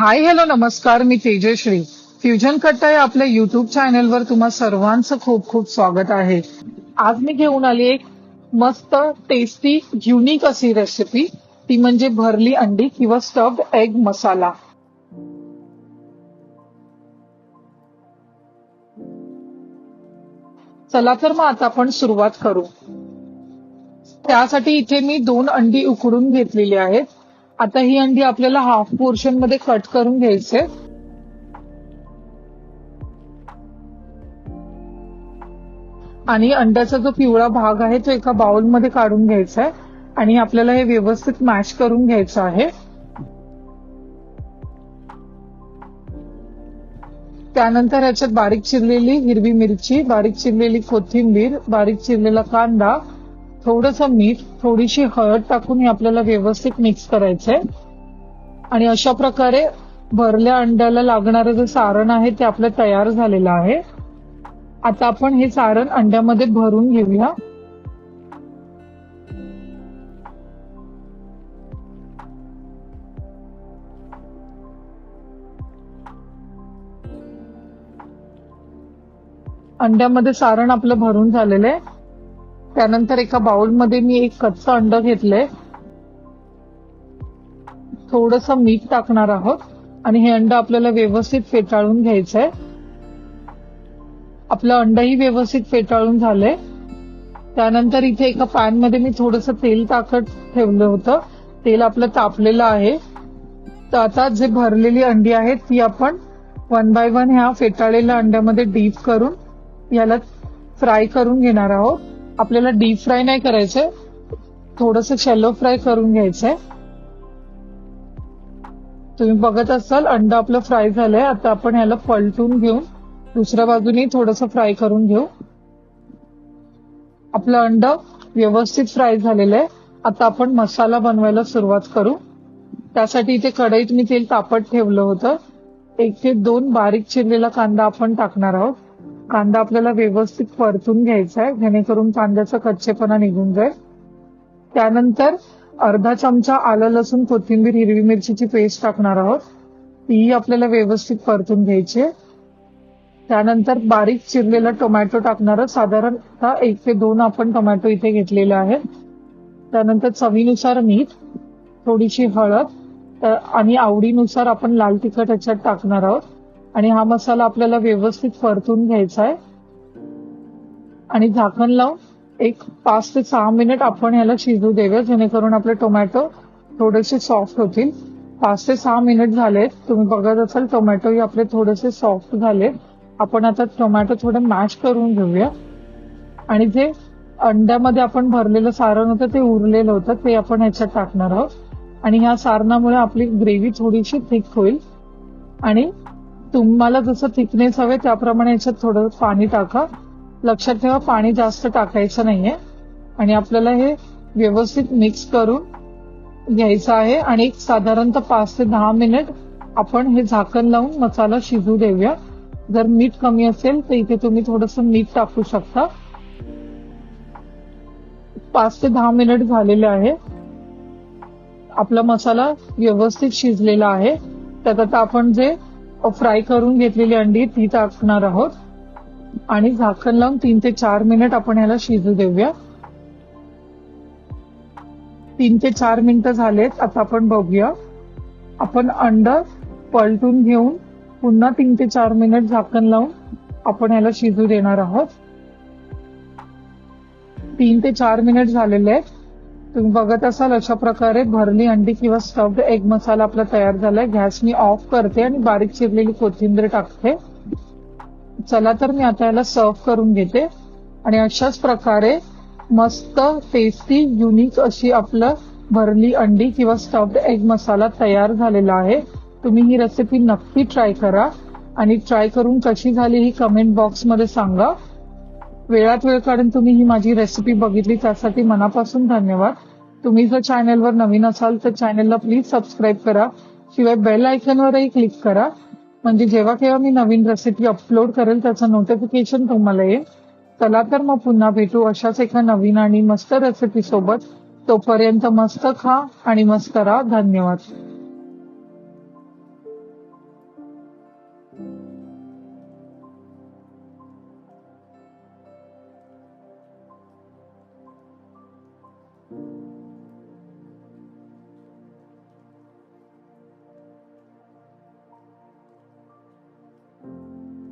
Hi hello नमस्कार मी Tejashri. Fusion कट्टा या आपल्या युट्यूब चॅनलवर तुम्हा सर्वांचं खूप खूप स्वागत आहे. आज मी घेऊन आली एक मस्त टेस्टी युनिक अशी रेसिपी ती म्हणजे भरली अंडी किंवा स्टफ्ड एग मसाला. चला तर मग आता आपण सुरुवात करू. त्यासाठी इथे मी दोन अंडी उकडून घेतलेली आहेत. आता ही अंडी आपल्याला हाफ पोर्शनमध्ये कट करून घ्यायचे. आणि अंड्याचा जो पिवळा भाग आहे तो एका बाउलमध्ये काढून घ्यायचा आहे. आणि आपल्याला हे व्यवस्थित मॅश करून घ्यायचं आहे. त्यानंतर याच्यात बारीक चिरलेली हिरवी मिरची बारीक चिरलेली कोथिंबीर बारीक चिरलेला कांदा थोडस मीठ थोडीशी हळद टाकून हे आपल्याला व्यवस्थित मिक्स करायचंय. आणि अशा प्रकारे भरल्या अंड्याला लागणारं जे सारण आहे ते आपलं तयार झालेलं आहे. आता आपण हे सारण अंड्यामध्ये भरून घेऊया. अंड्यामध्ये सारण आपलं भरून झालेलं आहे. त्यानंतर एका बाउलमध्ये मी एक कच्चं अंड घेतलंय. थोडस मीठ टाकणार आहोत. आणि हे अंड आपल्याला व्यवस्थित फेटाळून घ्यायचंय. आपलं अंडही व्यवस्थित फेटाळून झालंय. त्यानंतर इथे एका पॅनमध्ये मी थोडस तेल टाकत ठेवलं होतं. तेल आपलं तापलेलं आहे. तर आता जे भरलेली अंडी आहेत ती आपण वन बाय वन ह्या फेटाळलेल्या अंड्यामध्ये डीप करून याला फ्राय करून घेणार आहोत. आपल्याला डीप फ्राय नाही करायचंय. थोडस शेलो फ्राय करून घ्यायचंय. तुम्ही बघत असाल अंड आपलं फ्राय झालंय. आता आपण याला पलटून घेऊन दुसऱ्या बाजूने थोडस फ्राय करून घेऊ. आपलं अंड व्यवस्थित फ्राय झालेलं आहे आता आपण मसाला बनवायला सुरुवात करू. त्यासाठी इथे कढईत मी तेल तापत ठेवलं होतं. एक ते दोन बारीक चिरलेला कांदा आपण टाकणार आहोत. कांदा आपल्याला व्यवस्थित परतून घ्यायचा आहे जेणेकरून कांद्याचा कच्चेपणा निघून जाईल. त्यानंतर अर्धा चमचा आलं लसूण कोथिंबीर हिरवी मिरचीची पेस्ट टाकणार आहोत. तीही आपल्याला व्यवस्थित परतून घ्यायची आहे. त्यानंतर बारीक चिरलेला टोमॅटो टाकणार साधारणतः एक ते दोन आपण टोमॅटो इथे घेतलेले आहेत. त्यानंतर चवीनुसार मीठ थोडीशी हळद आणि आवडीनुसार आपण लाल तिखट ह्याच्यात टाकणार आहोत. आणि हा मसाला आपल्याला व्यवस्थित परतून घ्यायचा आहे आणि झाकण लावून एक पाच ते सहा मिनिट आपण याला शिजू देऊया जेणेकरून आपले टोमॅटो थोडेसे सॉफ्ट होतील. पाच ते सहा मिनिट झालेत. तुम्ही बघत असाल टोमॅटोही आपले थोडेसे सॉफ्ट झाले आपण आता टोमॅटो थोडे मॅश करून घेऊया. आणि जे अंड्यामध्ये आपण भरलेलं सारण होतं ते उरलेलं होतं ते आपण ह्याच्यात टाकणार आहोत. आणि ह्या सारणामुळे आपली ग्रेव्ही थोडीशी थिक होईल. आणि तुम्हाला जसं थिकनेस हवे त्याप्रमाणे याच्यात थोडं पाणी टाका. लक्षात ठेवा पाणी जास्त टाकायचं नाहीये. आणि आपल्याला हे व्यवस्थित मिक्स करून घ्यायचं आहे. आणि एक साधारणतः पाच ते दहा मिनिट आपण हे झाकण लावून मसाला शिजू देऊया. जर मीठ कमी असेल तर इथे तुम्ही थोडस मीठ टाकू शकता. पाच ते दहा मिनिट झालेले आहे. आपला मसाला व्यवस्थित शिजलेला आहे. त्यात आता आपण जे फ्राय करून घेतलेली अंडी ती टाकणार आहोत. आणि झाकण लावून तीन ते चार मिनिट आपण याला शिजू देऊया. तीन ते चार मिनिटं झालेत आता आपण बघूया. आपण अंड पलटून घेऊन पुन्हा तीन ते चार मिनिट झाकण लावून आपण याला शिजू देणार आहोत. तीन ते चार मिनिट झालेले आहेत. तुम्ही बघत असाल अशा प्रकारे भरली अंडी किंवा स्टफ्ड एग मसाला आपला तयार झालाय. गॅस मी ऑफ करते आणि बारीक चिरलेली कोथिंबीर टाकते. चला तर मी आता याला सर्व करून घेते. आणि अशाच प्रकारे मस्त टेस्टी युनिक अशी आपलं भरली अंडी किंवा स्टफ्ड एग मसाला तयार झालेला आहे. तुम्ही ही रेसिपी नक्की ट्राय करा. आणि ट्राय करून कशी झाली ही कमेंट बॉक्समध्ये सांगा. वेळात वेळ काढून तुम्ही ही माझी रेसिपी बघितली त्यासाठी मनापासून धन्यवाद. तुम्ही जर चॅनेलवर नवीन असाल तर चॅनेलला प्लीज सबस्क्राईब करा. शिवाय बेल आयकनवरही क्लिक करा. म्हणजे जेव्हा केव्हा मी नवीन रेसिपी अपलोड करेल त्याचं नोटिफिकेशन तुम्हाला येईल. चला तर मग पुन्हा भेटू अशाच एका नवीन आणि मस्त रेसिपी सोबत. तोपर्यंत मस्त खा आणि मस्त राहा. धन्यवाद.